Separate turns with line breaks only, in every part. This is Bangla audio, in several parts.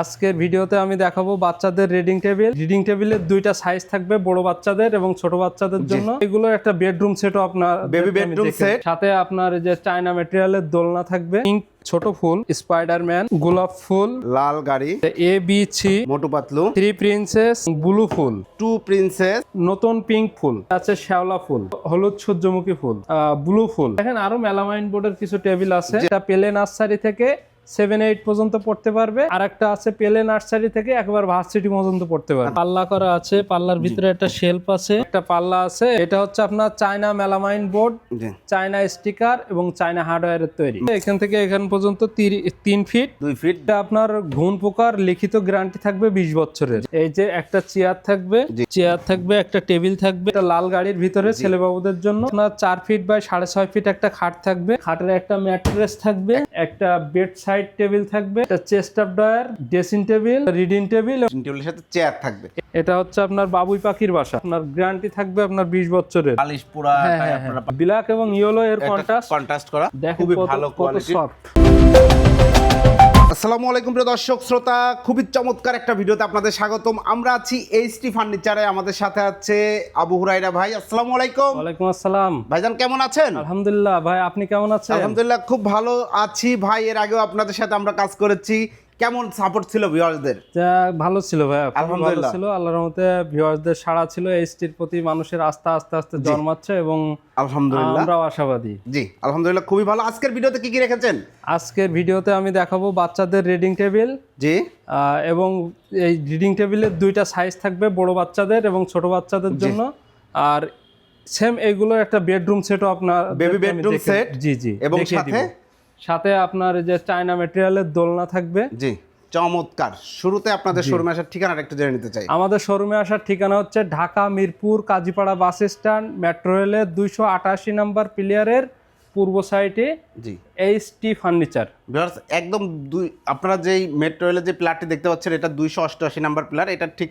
আজকের ভিডিওতে আমি দেখাবো বাচ্চাদের রিডিং টেবিল রিডিং টেবিলের দুইটা সাইজ থাকবে বড় বাচ্চাদের এবং ছোট বাচ্চাদের জন্য। এগুলো একটা বেডরুম সেটও আপনার
বেবি bedroom set।
সাথে আপনার যে চায়না ম্যাটেরিয়ালের দোলনা থাকবে। পিঙ্ক ছোট ফুল স্পাইডারম্যান গোলাপ ফুল
লাল গাড়ি
A B C
Motu Patlu
three princess blue full.
Two princess
নতুন পিঙ্ক ফুল আছে শ্যাওলা ফুল হলুদ সূর্যমুখী ফুল ব্লু ফুল। দেখেন আরও মেলামাইন বোর্ডের কিছু টেবিল আছে। এটা পেলে নার্সারি থেকে সেভেন এইট পর্যন্ত পড়তে পারবে। আর একটা আছে পেলে নার্সারি থেকে একবার ভার্সিটি পর্যন্ত পড়তে পারবে। পাল্লা করা আছে পাল্লার ভিতরে একটা শেলফ আছে। একটা পাল্লা আছে এটা হচ্ছে আপনার China melamine board China sticker এবং চায়না হার্ডওয়্যারের তৈরি। এখান থেকে এখান পর্যন্ত তিরি- তিন ফিট
দুই ফিট
আপনার ঘুণ পোকার লিখিত গ্যারান্টি থাকবে বিশ বছরের। এই যে একটা চেয়ার থাকবে চেয়ার থাকবে একটা টেবিল থাকবে একটা লাল গাড়ির ভিতরে ছেলে বাবুদের জন্য। আপনার চার ফিট বাই সাড়ে ছয় ফিট একটা খাট থাকবে। খাটের একটা ম্যাট্রেস থাকবে একটা বেড সাইড টেবিল থাকবে এটা chest of drawer dressing table reading table
টেবিলের সাথে চেয়ার থাকবে।
এটা হচ্ছে আপনার বাবুই পাখির বাসা। আপনার গ্যারান্টি থাকবে আপনার বিশ বছরের।
বালিশ পুরা আপনারা
ব্ল্যাক এবং ইয়েলো এর কন্ট্রাস্ট
কন্ট্রাস্ট করা খুবই ভালো কোয়ালিটি
সফট
আসসালামু আলাইকুম প্রিয় দর্শক শ্রোতা খুবই চমৎকার একটা ভিডিওতে আপনাদের স্বাগতম। আমরা আছি এইচটি ফার্নিচারে আমাদের সাথে আছে আবু হুরাইরা ভাই আসসালামু আলাইকুম।
ওয়ালাইকুম আসসালাম।
ভাইজান কেমন আছেন?
আলহামদুলিল্লাহ ভাই আপনি কেমন আছেন?
আলহামদুলিল্লাহ খুব ভালো আছি। ভাই এর আগেও আপনাদের সাথে আমরা কাজ করেছি। কেমন সাপোর্ট ছিল ভিউয়ারদের
যা ভালো ছিল ভাই
আলহামদুলিল্লাহ।
ছিল। আল্লাহর রহমতে ভিউয়ার্সদের সাড়া ছিল এইচটির প্রতি মানুষের আস্থা আস্তে আস্তে জন্মাচ্ছে এবং
আলহামদুলিল্লাহ।
আমরাও আশাবাদী।
জি আলহামদুলিল্লাহ খুবই ভালো। আজকের ভিডিওতে কি কি রেখেছেন?
আজকের ভিডিওতে আমি দেখাবো বাচ্চাদের রিডিং টেবিল
জি।
এবং এই রিডিং টেবিলের দুইটা সাইজ থাকবে বড় বাচ্চাদের এবং ছোট বাচ্চাদের জন্য। আর সেম এগুলো একটা বেডরুম সেটও আপনার
বেবি বেডরুম সেট
জি জি
এবং সাথে?
সাথে আপনার যে চায়না ম্যাটেরিয়ালের দোলনা থাকবে।
জি চমৎকার। শুরুতে আপনাদের শোরুমে আসার ঠিকানাটা একটু জেনে নিতে চাই।
আমাদের শোরুমে আসার ঠিকানা হচ্ছে Dhaka Mirpur Kazipara bus stand metro রেলের দুইশো আটাশি নাম্বার প্লেয়ারের পূর্ব সাইডে
জি।
এইচ টি ফার্নিচার
ভিউয়ার্স একদম দুই আপনারা যেই মেট্রো রেলের যে প্লারটি দেখতে পাচ্ছেন এটা দুইশো অষ্টআশি নাম্বার প্লার এটা ঠিক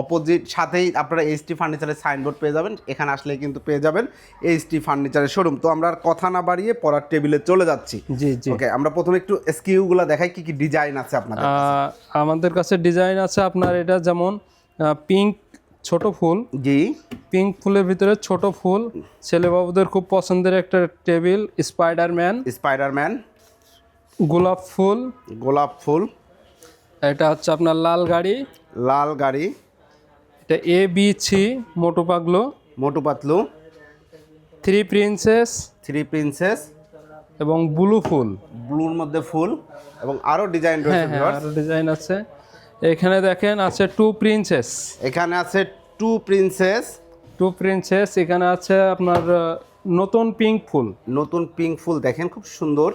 অপোজিট সাথেই আপনারা এইচটি ফার্নিচারের সাইনবোর্ড পেয়ে যাবেন। এখানে আসলে কিন্তু পেয়ে যাবেন এইচটি ফার্নিচারের শোরুম তো আমরা আর কথা না বাড়িয়ে পড়ার টেবিলে চলে যাচ্ছি।
জি জি।
ওকে আমরা প্রথমে একটু স্কিউগুলো দেখাই কি কি ডিজাইন আছে আপনাদের
আমাদের কাছে ডিজাইন আছে আপনার এটা যেমন পিঙ্ক ছোট ফুল।
জি।
পিঙ্ক ফুলের ভিতরে ছোট ফুল। ছেলেবাবুদের খুব পছন্দের একটা টেবিল স্পাইডারম্যান
স্পাইডারম্যান
গোলাপ ফুল।
গোলাপ ফুল।
এটা হচ্ছে আপনার লাল গাড়ি।
লাল গাড়ি।
এটা A B C Motu পাগলো।
Motu Patlu.
Three princess
three princess
এবং ব্লু ফুল।
ব্লুর মধ্যে ফুল। এবং আরও ডিজাইন রয়েছে
হ্যাঁ হ্যাঁ
viewers।
আরও ডিজাইন আছে। এখানে দেখেন আছে টু প্রিন্সেস
এখানে আছে টু প্রিন্সেস
টু প্রিন্সেস এখানে আছে আপনার আহ, নতুন পিঙ্ক ফুল।
নতুন পিঙ্ক ফুল দেখেন খুব সুন্দর।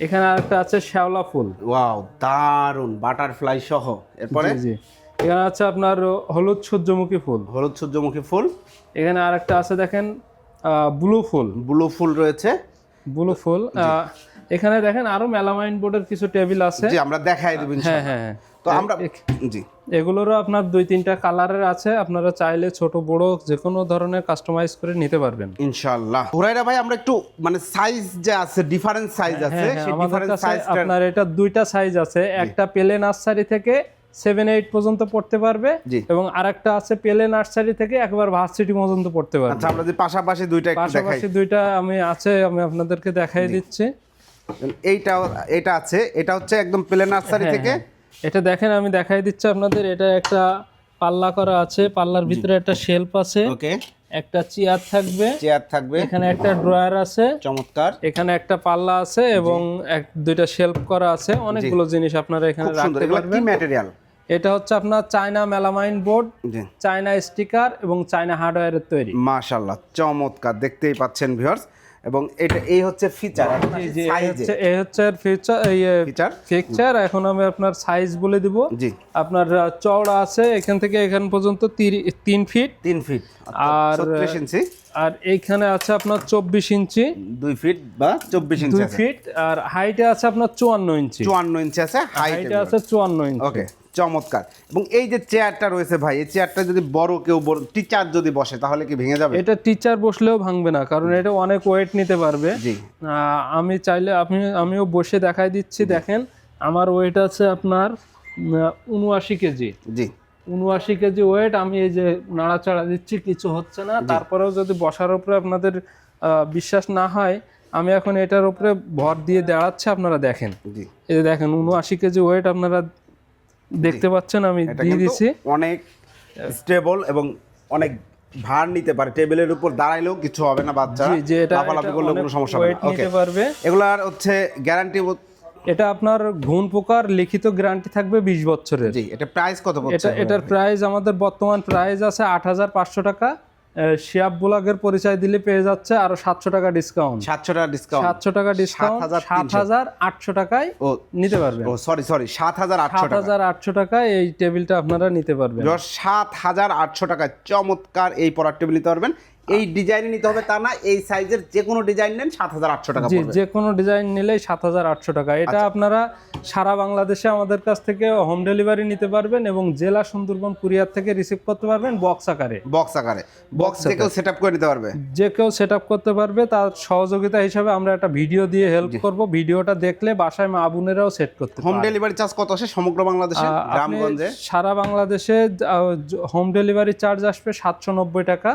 এখানে আরেকটা আছে শ্যাওলা ফুল।
ওয়াও দারুণ বাটারফ্লাই সহ। এরপরে?
জি জি। এখানে আছে আপনার হলুদ সূর্যমুখী ফুল।
হলুদ সূর্যমুখী ফুল।
এখানে আরেকটা আছে দেখেন ব্লু ফুল।
ব্লু ফুল রয়েছে।
ব্লু ফুল এখানে দেখেন আরও মেলামাইন বোর্ডের কিছু টেবিল আছে।
জি আমরা দেখাই দেব
হ্যাঁ হ্যাঁ হ্যাঁ।
তো আমরা জি।
এগুলোরও আপনার দুই তিনটা কালারের আছে আপনারা চাইলে ছোট বড় যে কোনো ধরনের কাস্টমাইজ করে নিতে পারবেন।
ইনশাআল্লাহ। হুরাইরা ভাই আমরা একটু মানে সাইজ যে আছে ডিফারেন্ট সাইজ আছে
হ্যাঁ, হ্যাঁ,
সেই ডিফারেন্ট
কাছে
সাইজটা
আপনার এটা দুইটা সাইজ আছে একটা পেলে নার্সারি থেকে সেভেন এইট পর্যন্ত পড়তে পারবে। এবং আরেকটা আছে পেলে নার্সারি থেকে একবার ভার্সিটি পর্যন্ত পড়তে পারবে।
আচ্ছা আপনাদের পাশাপাশি দুইটা
পাশাপাশি দুইটা আমি আছে আমি আপনাদেরকে দেখাই দিচ্ছি।
এইটা এটা আছে এটা হচ্ছে একদম প্লে নার্সারি
হ্যাঁ,
থেকে।
এটা দেখেন আমি দেখাই দিচ্ছি আপনাদের এটা একটা পাল্লা করা আছে পাল্লার ভিতরে একটা শেলফ আছে।
ওকে
একটা চেয়ার থাকবে।
চেয়ার থাকবে।
এখানে একটা ড্রয়ার আছে।
চমৎকার।
এখানে একটা পাল্লা আছে এবং এক দুইটা শেলফ করা আছে। অনেকগুলো জিনিস আপনারা এখানে রাখতে পারবেন
কি ম্যাটেরিয়াল
এটা হচ্ছে আপনার China melamine board China sticker এবং চায়না হার্ডওয়্যারের তৈরি।
মাশাআল্লাহ চমৎকার। দেখতেই পাচ্ছেন ভিউয়ার্স এবং এটা এই হচ্ছে ফিচার
হচ্ছে এই হচ্ছে ফিচার এই
ফিচার
পিকচার এখন আমি আপনার সাইজ বলে দিব।
জি।
আপনার চওড়া আছে এখান থেকে এখান পর্যন্ত তিন ফিট
তিন ফিট
আর
ইঞ্চি
আর এইখানে আছে আপনার চব্বিশ ইঞ্চি
দুই ফিট বা চব্বিশ ইঞ্চি
দুই ফিট আর হাইটে আছে আপনার চুয়ান্ন ইঞ্চি
চুয়ান্ন ইঞ্চি আছে হাইটে
আছে চুয়ান্ন ইঞ্চি
ওকে চমৎকার। এবং এই যে চেয়ারটা রয়েছে ভাই এই চেয়ারটা যদি বড় কেউ টিচার যদি বসে তাহলে কি ভেঙে যাবে?
এটা টিচার বসলেও ভাঙবে না কারণ এটা অনেক ওয়েট নিতে পারবে।
জি।
আমি চাইলে আপনি আমিও বসে দেখাই দিচ্ছি দেখেন আমার ওয়েট আছে আপনার উনআশি কেজি।
জি।
উনআশি কেজি ওয়েট আমি এই যে নাড়াচাড়া দিচ্ছি কিছু হচ্ছে না। তারপরেও যদি বসার উপরে আপনাদের বিশ্বাস না হয় আমি এখন এটার উপরে ভর দিয়ে দাঁড়াচ্ছি আপনারা দেখেন।
জি।
এই যে দেখেন উনআশি কেজি ওয়েট আপনারা দেখতে পাচ্ছেন আমি দিয়ে দিছি।
অনেক স্টেবল এবং অনেক ভার নিতে পারে। টেবিলের উপর দাঁড়াইলেও কিছু হবে না বাচ্চা।
জি যে এটা
লাফালাফি করলে কোনো সমস্যা হবে না। ওকে
নিতে পারবে।
এগুলার হচ্ছে গ্যারান্টি
এটা আপনার ঘুণ পোকার লিখিত গ্যারান্টি থাকবে বিশ বছরের।
জি এটা প্রাইস কত পড়ছে
এটা এটার প্রাইস আমাদের বর্তমান প্রাইস আছে আট হাজার পাঁচশো টাকা। শিয়াব ব্লগের পরিচয় দিলে পেয়ে যাচ্ছে আরও সাতশো টাকা ডিসকাউন্ট
সাতশো টাকা ডিসকাউন্ট
সাতশো টাকা ডিসকাউন্ট
7,300
সাত হাজার আটশো টাকায়
ও
নিতে পারবেন।
ও সরি সরি সাত হাজার আটশো
সাত হাজার আটশো টাকায় এই টেবিলটা আপনারা নিতে পারবেন।
সাত হাজার আটশো টাকায় চমৎকার এই পড়ার টেবিল নিতে পারবেন। এই ডিজাইনে নিতে হবে তা না এই সাইজের যে কোনো ডিজাইন নেন সাত হাজার আটশো টাকা
জি যে কোনো ডিজাইন নিলেই সাত হাজার আটশো টাকা। এটা
আচ্ছা।
আপনারা সারা বাংলাদেশে আমাদের কাছ থেকে হোম ডেলিভারি নিতে পারবেন এবং জেলা সুন্দরবন কুরিয়ার থেকে রিসিভ করতে পারবেন বক্স আকারে।
বক্স আকারে। বক্স থেকেও সেট আপ করে নিতে পারবে।
যে কেউ সেট আপ করতে পারবে তার সহযোগিতা হিসাবে আমরা একটা ভিডিও দিয়ে হেল্প করব। ভিডিওটা দেখলে বাসায় মা বোনেরাও সেট করতে
হোম ডেলিভারি চার্জ কত আসে সমগ্র বাংলাদেশে? গ্রামগঞ্জে?
সারা বাংলাদেশে হোম ডেলিভারি চার্জ আসবে সাতশো নব্বই টাকা।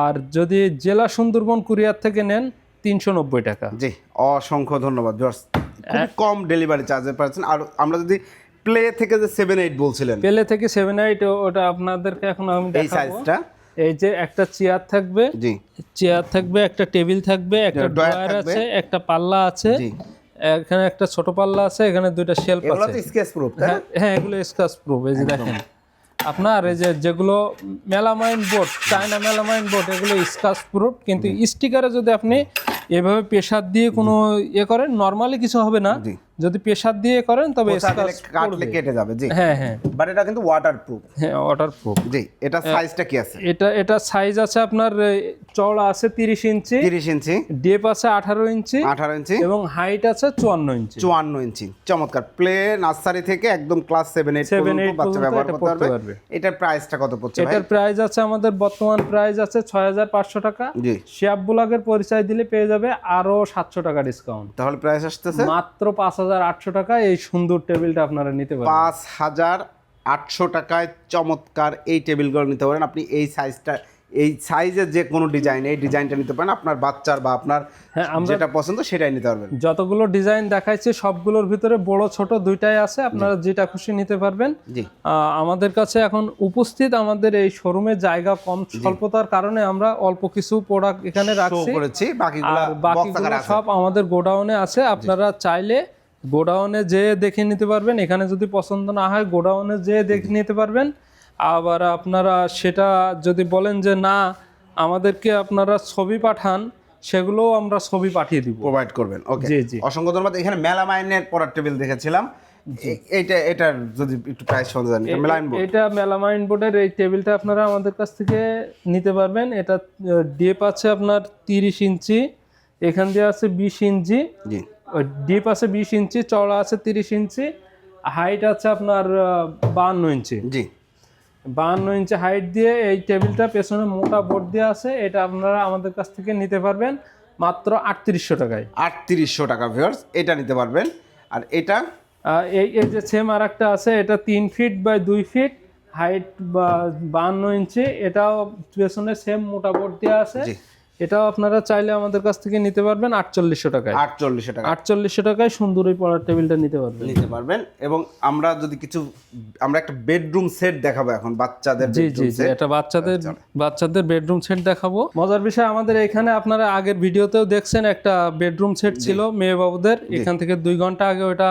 আর যদি জেলা সুন্দরবন কুরিয়ার থেকে নেন তিনশো নব্বই টাকা।
জি অসংখ্য ধন্যবাদ খুব কম ডেলিভারি চার্জে পাচ্ছেন। আর আমরা যদি প্লে থেকে যে সেভেন এইট বলছিলেন।
প্লে থেকে সেভেন এইট ওটা আপনাদেরকে এখন আমি
এই সাইজটা
এই যে একটা চেয়ার থাকবে
জি।
চেয়ার থাকবে একটা টেবিল থাকবে একটা ড্রয়ার আছে একটা পাল্লা আছে
জি।
এখানে একটা ছোট পাল্লা আছে এখানে দুইটা শেলফ আছে।
স্কেচ প্রুফ তাই না?
হ্যাঁ হ্যাঁ এগুলো স্কেচ প্রুফ এই যে দেখেন। আপনার এই যে যেগুলো melamine board China melamine board এগুলো স্কাচ প্রুফ কিন্তু স্টিকারে যদি আপনি এভাবে প্রেসার দিয়ে কোনো ইয়ে করেন নর্মালি কিছু হবে না। যদি প্রেসার দিয়ে করেন তবে
কাটলে কেটে যাবে জি।
হ্যাঁ হ্যাঁ।
বাট এটা কিন্তু ওয়াটার প্রুফ
হ্যাঁ ওয়াটার প্রুফ
জি এটা সাইজটা কি আছে?
এটা এটা সাইজ আছে আপনার চওড়া আছে তিরিশ ইঞ্চি
তিরিশ ইঞ্চি।
ডেপ আছে আঠারো ইঞ্চি
আঠারো ইঞ্চি।
এবং হাইট আছে চুয়ান্ন ইঞ্চি।
চুয়ান্ন ইঞ্চি। চমৎকার। প্লে নার্সারি থেকে একদম ক্লাস সেভেন এইট
Seven,
পর্যন্ত বাচ্চা ব্যবহার করতে পারবে। এটার প্রাইসটা কত পড়ছে
এটার প্রাইস আছে আমাদের বর্তমান প্রাইস আছে ছয় হাজার পাঁচশো টাকা।
জি।
শিয়াব বুলাগের পরিচয় দিলে পেয়ে যাবে আরও সাতশো টাকা ডিসকাউন্ট
তাহলে প্রাইস আসতেছে?
মাত্র পাঁচ হাজার হাজার আটশো টাকা এই সুন্দর টেবিলটা আপনারা নিতে পারবেন।
পাঁচ হাজার আটশো টাকায় চমৎকার এই টেবিলগুলো নিতে পারেন। আপনি এই সাইজটা এই সাইজের যে কোনো ডিজাইন এই ডিজাইনটা নিতে পারেন। আপনার বাচ্চার বা আপনার
হ্যাঁ
যেটা পছন্দ সেটাই নিতে পারবেন।
যতগুলো ডিজাইন দেখাইছি সবগুলোর ভিতরে বড় ছোট দুইটাই আছে। আপনারা যেটা খুশি নিতে পারবেন। আমাদের কাছে এখন উপস্থিত আমাদের এই শোরুমে জায়গা কম স্বল্পতার কারণে আমরা অল্প কিছু প্রোডাক্ট এখানে রাখছি।
করেছি। বাকিগুলো
সব আমাদের গোডাউনে আছে। আপনারা চাইলে গোডাউনে যেয়ে দেখে নিতে পারবেন। এখানে যদি পছন্দ না হয় গোডাউনে যেয়ে দেখে নিতে পারবেন। আবার আপনারা সেটা যদি বলেন যে না আমাদেরকে আপনারা ছবি পাঠান সেগুলোও আমরা ছবি পাঠিয়ে দিব।
প্রোভাইড করবেন ওকে
জি, জি।
অসংখ্য ধন্যবাদ। এখানে মেলামাইনের পড়ার টেবিল দেখেছিলাম। এইটা এটার যদি একটু প্রাইস সম্বন্ধে জানি মেলামাইন বোর্ড।
এটা মেলামাইন বোর্ডের এই টেবিলটা আপনারা আমাদের কাছ থেকে নিতে পারবেন। এটা ডিপ আছে আপনার তিরিশ ইঞ্চি এখান দিয়ে আছে বিশ ইঞ্চি।
জি।
ডিপ আছে বিশ ইঞ্চি চওড়া আছে তিরিশ ইঞ্চি হাইট আছে আপনার বাহান্ন ইঞ্চি।
জি।
বাহান্ন ইঞ্চি হাইট দিয়ে এই টেবিলটা পেছনে মোটা বোর্ড দিয়ে আছে এটা আপনারা আমাদের কাছ থেকে নিতে পারবেন মাত্র আটত্রিশশো টাকায়।
আটত্রিশশো টাকা ভিউয়ার্স এটা নিতে পারবেন। আর এটা?
এই এই যে সেম আর একটা আছে এটা তিন ফিট বাই দুই ফিট হাইট বা বাহান্ন ইঞ্চি এটাও পেছনে সেম মোটা বোর্ড দিয়ে আছে। এটাও আপনারা চাইলে আমাদের কাছ থেকে নিতে পারবেন আটচল্লিশশো টাকায়।
আটচল্লিশশো টাকা।
আটচল্লিশশো টাকায় সুন্দর এই পড়ার টেবিলটা নিতে পারবেন।
নিতে পারবেন এবং আমরা যদি কিছু আমরা একটা বেডরুম সেট দেখাবো এখন বাচ্চাদের
জি জি জি। এটা বাচ্চাদের বাচ্চাদের বেডরুম সেট দেখাবো। মজার বিষয় আমাদের এখানে আপনারা আগের ভিডিওতেও দেখছেন একটা বেডরুম সেট ছিল মেয়ে বাবুদের এখান থেকে দুই ঘণ্টা আগে ওটা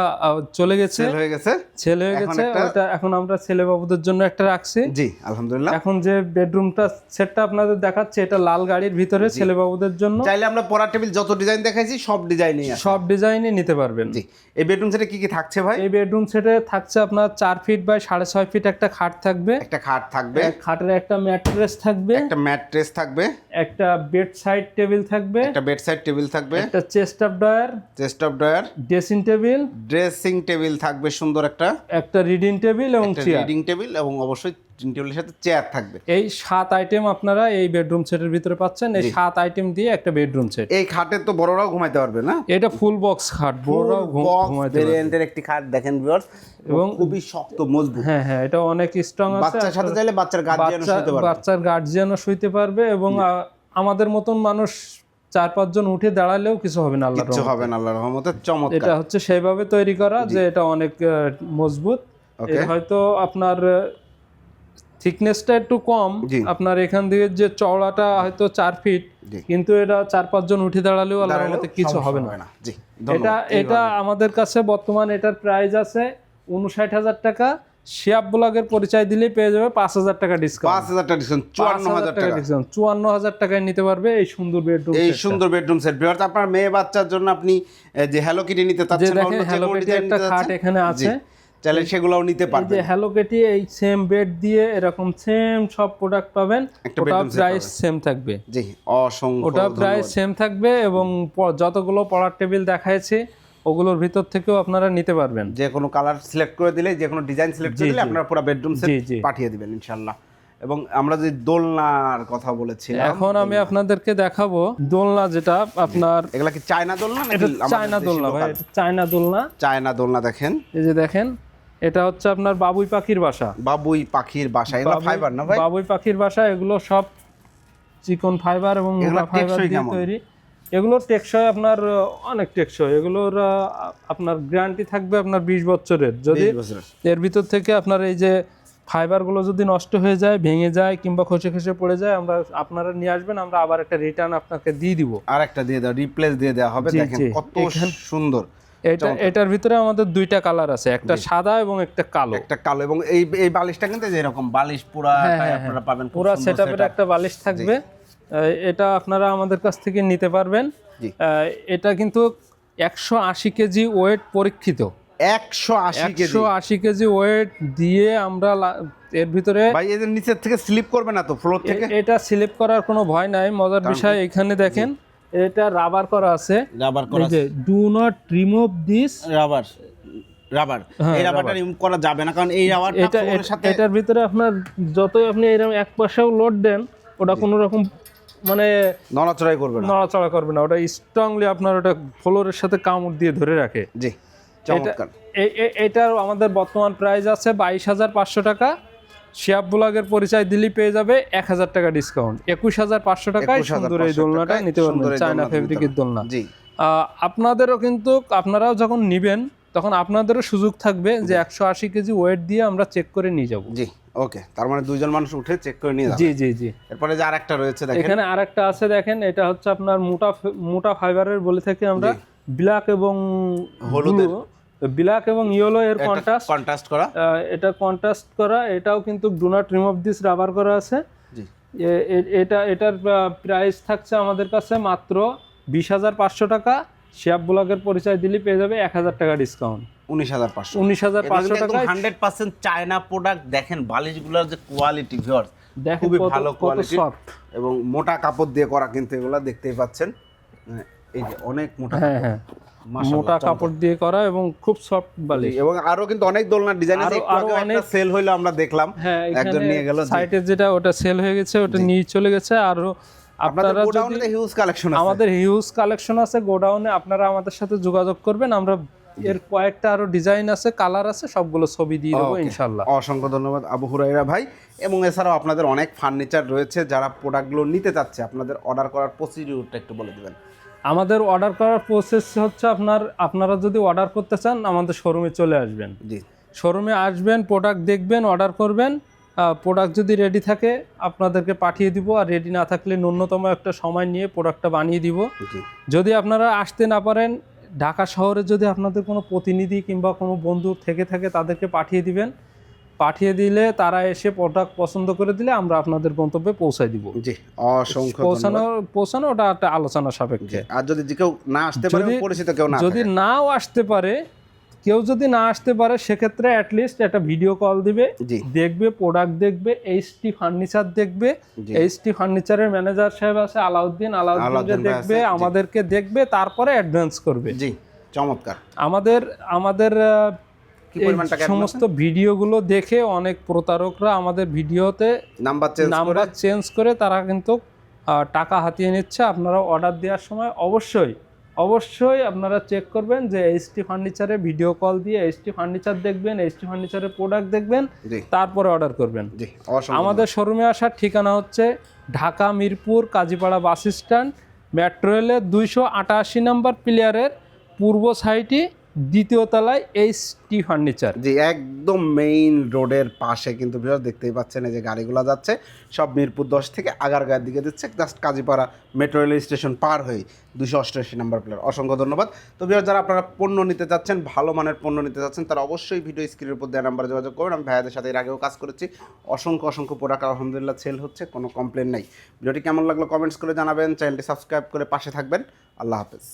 চলে গেছে।
হয়ে গেছে।
ছেলে হয়ে গেছে ওটা এখন আমরা ছেলে বাবুদের জন্য একটা রাখছি।
জি আলহামদুলিল্লাহ।
এখন যে বেডরুমটা সেটটা আপনাদের দেখাচ্ছে এটা লাল গাড়ির ভিতরে ছেলে বাবুদের জন্য।
চাইলে আমরা পড়ার টেবিল যত ডিজাইন দেখাইছি সব ডিজাইনই আছে।
সব ডিজাইনই নিতে পারবেন।
জি। এই বেডরুম সেটে কি কি থাকছে ভাই?
এই বেডরুম সেটে থাকছে আপনার চার ফিট বাই সাড়ে ছয় ফিট একটা খাট থাকবে।
একটা খাট থাকবে।
খাটের একটা ম্যাট্রেস থাকবে।
একটা ম্যাট্রেস থাকবে।
একটা বেড সাইড টেবিল থাকবে।
একটা বেড সাইড টেবিল থাকবে।
একটা chest of drawer
chest of drawer
dressing table
dressing table থাকবে সুন্দর একটা।
একটা রিডিং টেবিল এবং
রিডিং টেবিল এবং অবশ্যই ড্রেসিং টেবিলের সাথে চেয়ার থাকবে।
এই সাত আইটেম আপনারা এই বেডরুম সেটের ভিতরে পাচ্ছেন। এই সাত আইটেম দিয়ে একটা বেডরুম সেট
এই খাটে তো বড়রাও ঘুমাইতে পারবে না?
এটা ফুল বক্স খাট। বড়রাও ঘুম- ঘুমাইতে পারবে।
একটি খাট দেখেন ভিউয়ার্স এবং খুবই শক্ত মজবুত।
হ্যাঁ হ্যাঁ এটা অনেক স্ট্রং আছে।
বাচ্চার সাথে চাইলে বাচ্চার গার্জিয়ানও
বাচ্চা
শুতে পারবে।
বাচ্চার গার্জিয়ানও শুইতে পারবে এবং আমাদের মতন মানুষ চার পাঁচজন উঠে দাঁড়ালেও কিছু হবে না আল্লাহ
কিচ্ছু হবে না আল্লাহর রহমতে চমৎকার।
এটা হচ্ছে সেইভাবে তৈরি করা যে এটা অনেক মজবুত। হয়তো আপনার থিকনেসটা একটু কম আপনার এখান দিয়ে যে চওড়াটা হয়তো চার ফিট কিন্তু এটা চার পাঁচজন উঠে দাঁড়ালেও আল্লাহর মতে কিছু হবে না। এটা এটা আমাদের কাছে বর্তমান এটার প্রাইস আছে উনষাট হাজার টাকা। শিয়াব ব্লগের পরিচয় দিলেই পেয়ে যাবে পাঁচ হাজার টাকা ডিসকাউন্ট
পাঁচ হাজার টাকা ডিসকাউন্ট চুয়ান্ন হাজার টাকা
ডিসকাউন্ট চুয়ান্ন হাজার টাকায় নিতে পারবে এই সুন্দর বেডরুম
এই সুন্দর বেডরুম সেট ভিউয়ার্স আপনার মেয়ে বাচ্চার জন্য আপনি যে হ্যালো কিটি নিতে চাচ্ছেন
হ্যালো কিটি একটা খাট এখানে আছে।
চাইলে সেগুলোও নিতে
এই
পারবেন।
যে হ্যালো কিটি এই সেম বেড দিয়ে এরকম সেম সব প্রোডাক্ট পাবেন। ওটা প্রাইস সেম থাকবে।
জি অসংখ্য
ওটা প্রাইস। সেম থাকবে এবং যতগুলো পড়ার টেবিল দেখাইছে ওগুলোর ভিতর থেকেও আপনারা নিতে পারবেন।
যে কোনো কালার সিলেক্ট করে দিলে যে কোনো ডিজাইন সিলেক্ট করে দিলে আপনারা পুরো বেডরুম সেট। পাঠিয়ে দিবেন ইনশাআল্লাহ। এবং আমরা যে দোলনার কথা বলেছিলাম
এখন আমি আপনাদেরকে দেখাবো দোলনা যেটা আপনার
এগুলা কি চায়না দোলনা
এটা চায়না দোলনা ভাই চায়না দোলনা।
চায়না দোলনা দেখেন।
এই যে দেখেন এটা হচ্ছে আপনার বাবুই পাখির বাসা।
বাবুই পাখির বাসা। এগুলো ফাইবার না ভাই?
বাবুই পাখির বাসা এগুলো সব চিকন ফাইবার এবং মোটা ফাইবার দিয়ে তৈরি। এগুলো টেকসই আপনার অনেক টেকসই। এগুলোর আপনার গ্যারান্টি থাকবে আপনার বিশ বছরের। যদি এর ভিতর থেকে আপনার এই যে ফাইবারগুলো যদি নষ্ট হয়ে যায় ভেঙে যায় কিংবা খসে খসে পড়ে যায় আমরা আপনারা নিয়ে আসবেন আমরা আবার একটা রিটার্ন আপনাকে দিয়ে দিব।
আর একটা দিয়ে দাও রিপ্লেস দিয়ে দেওয়া হবে। দেখেন কত সুন্দর।
এটা এটার ভিতরে আমাদের দুইটা কালার আছে একটা সাদা এবং একটা কালো।
একটা কালো এবং এই এই বালিশটা কিন্তু যে এরকম বালিশ পুরা আপনারা পাবেন খুব
পুরো
সুন্দর
সেটআপের একটা বালিশ থাকবে। এটা আপনারা আমাদের কাছ থেকে নিতে পারবেন। এটা কিন্তু একশো আশি কেজি ওয়েট পরীক্ষিত।
একশো আশি কেজি।
একশো আশি কেজি ওয়েট দিয়ে আমরা এর ভিতরে
ভাই এদের নিচের থেকে স্লিপ করবে না তো ফ্লোর থেকে?
এটা স্লিপ করার কোনো ভয় নাই। মজার বিষয় এখানে দেখেন এটা রাবার করা আছে।
রাবার
করা যে do not remove this
rubber rubber এই রাবারটা রিমুভ করা যাবে না কারণ এই রাবারটা
এটা-
সাথে
এটার ভিতরে আপনার যতই আপনি এরকম এক পাশেও লোড দেন ওটা কোনো রকম মানে
নড়াচড়াই করবে না।
নড়াচড়া করবে না ওটা স্ট্রংলি আপনার ওটা ফ্লোরের সাথে কামড় দিয়ে ধরে রাখে।
জি চমৎকার।
এটার আমাদের বর্তমান প্রাইস আছে বাইশ হাজার পাঁচশো টাকা। শিয়াব ব্লগের পরিচয় দিলেই পেয়ে যাবে এক হাজার টাকা ডিসকাউন্ট একুশ হাজার পাঁচশো টাকায় সুন্দর এই দোলনাটা নিতে পারবেন চায়না ফেব্রিকের দোলনা। আপনাদেরও কিন্তু আপনারাও যখন নিবেন তখন আপনাদেরও সুযোগ থাকবে যে একশো আশি কেজি ওয়েট দিয়ে আমরা চেক করে নিয়ে যাব।
জি ওকে তার মানে দুইজন মানুষ উঠে চেক করে নিয়ে যাবে।
জি জি জি।
এরপরে যে আরেকটা রয়েছে দেখেন।
এখানে আরেকটা আছে দেখেন এটা হচ্ছে আপনার মোটা মোটা ফাইবারের বলে থাকি আমরা ব্ল্যাক এবং
হলুদের।
ব্ল্যাক এবং ইয়েলো এর কন্ট্রাস্ট
কন্ট্রাস্ট করা।
এটা কন্ট্রাস্ট করা এটাও কিন্তু do not remove this rubber করা আছে। এটা এটার প্রাইস থাকছে আমাদের কাছে মাত্র বিশ হাজার পাঁচশো টাকা। শিয়াব ব্লগের পরিচয় দিলে পেয়ে যাবে এক হাজার টাকা ডিসকাউন্ট
উনিশ হাজার পাঁচশো।
উনিশ হাজার পাঁচশো টাকায়
হান্ড্রেড পার্সেন্ট চায়না প্রোডাক্ট দেখেন বালিশগুলোর যে কোয়ালিটি
দেখেন
খুবই ভালো কোয়ালিটি এবং মোটা কাপড় দিয়ে করা কিন্তু এগুলো দেখতেই পাচ্ছেন। এই যে অনেক মোটা
হ্যাঁ হ্যাঁ। মোটা কাপড় দিয়ে করা এবং খুব সফট বালিশ।
এবং আরও কিন্তু অনেক দোলনার ডিজাইন আছে।
আরো-
একটা সেল হইল আমরা দেখলাম।
হ্যাঁ
একজন নিয়ে গেল।
সাইটে যেটা ওটা সেল হয়ে গেছে ওটা নিয়ে চলে গেছে। আর আপনারা
গোডাউনে হিউজ কালেকশন আছে।
আমাদের হিউজ কালেকশন আছে। গোডাউনে আপনারা আমাদের সাথে যোগাযোগ করবেন। আমরা এর কয়েকটা আরও ডিজাইন আছে কালার আছে সবগুলো ছবি দিয়ে দেবো ইনশাল্লাহ
অসংখ্য ধন্যবাদ আবু হুরাইরা ভাই। এবং এছাড়াও আপনাদের অনেক ফার্নিচার রয়েছে যারা প্রোডাক্টগুলো নিতে চাচ্ছে। আপনাদের অর্ডার করার প্রসিডিউরটা একটু বলে দিবেন।
আমাদের অর্ডার করার প্রসেস হচ্ছে আপনার আপনারা যদি অর্ডার করতে চান আমাদের শোরুমে চলে আসবেন।
জি।
শোরুমে আসবেন প্রোডাক্ট দেখবেন অর্ডার করবেন প্রোডাক্ট যদি রেডি থাকে আপনাদেরকে পাঠিয়ে দিব আর রেডি না থাকলে ন্যূনতম একটা সময় নিয়ে প্রোডাক্টটা বানিয়ে দিব। যদি আপনারা আসতে না পারেন ঢাকা শহরে যদি আপনাদের কোনো প্রতিনিধি কিংবা কোনো বন্ধু থেকে থাকে তাদেরকে পাঠিয়ে দিবেন। পাঠিয়ে দিলে তারা এসে প্রোডাক্ট পছন্দ করে দিলে আমরা আপনাদের গন্তব্যে পৌঁছায় দিব।
জি অসংখ্য
পৌঁছানো পৌঁছানো ওটা একটা আলোচনা সাপেক্ষে।
আর যদি কেউ না আসতে পারে পরিচিত কেউ না
যদি নাও আসতে পারে কেউ যদি না আসতে পারে সেক্ষেত্রে অ্যাটলিস্ট একটা ভিডিও কল দিবে। দেখবে প্রোডাক্ট দেখবে এইচটি ফার্নিচার দেখবে। এইচটি ফার্নিচারের ম্যানেজার সাহেব আছে আলাউদ্দিন। আলাউদ্দিন দেখবে আমাদেরকে দেখবে তারপরে অ্যাডভান্স করবে।
জি চমৎকার।
আমাদের আমাদের
কি
এই
পরিমাণ টাকা
সমস্ত ভিডিওগুলো দেখে অনেক প্রতারকরা আমাদের ভিডিওতে
নাম্বার চেঞ্জ
নাম্বার চেঞ্জ করে তারা কিন্তু টাকা হাতিয়ে নিচ্ছে। আপনারা অর্ডার দেওয়ার সময় অবশ্যই অবশ্যই আপনারা চেক করবেন যে এইচটি ফার্নিচারে ভিডিও কল দিয়ে এইচটি ফার্নিচার দেখবেন এইচটি ফার্নিচারের প্রোডাক্ট দেখবেন তারপরে অর্ডার করবেন। আমাদের শোরুমে আসার ঠিকানা হচ্ছে Dhaka Mirpur Kazipara bus stand metro রেলের দুইশো আটাশি নম্বর প্লেয়ারের পূর্ব সাইডে দ্বিতীয় তলায় এইচটি ফার্নিচার।
জি, একদম মেইন রোডের পাশে কিন্তু বিহার দেখতেই পাচ্ছেন এই যে গাড়িগুলো যাচ্ছে। সব মিরপুর দশ থেকে আগারগাঁয়ের দিকে দিচ্ছে just Kazipara metro rail station পার হয়ে দুশো অষ্টআশি নাম্বার প্লেয়ার অসংখ্য ধন্যবাদ। তো বিহার যারা আপনারা পণ্য নিতে চাচ্ছেন ভালো মানের পণ্য নিতে চাচ্ছেন তারা অবশ্যই ভিডিও স্ক্রিনের উপর দেওয়া নাম্বারে যোগাযোগ করবেন আমি ভাইয়াদের সাথে এর আগেও কাজ করেছি। অসংখ্য অসংখ্য প্রোডাক্ট আলহামদুলিল্লাহ সেল হচ্ছে, কোনো কমপ্লেন নাই। ভিডিওটি কেমন লাগল কমেন্টস করে জানাবেন। চ্যানেলটি সাবস্ক্রাইব করে পাশে থাকবেন। আল্লাহ হাফেজ।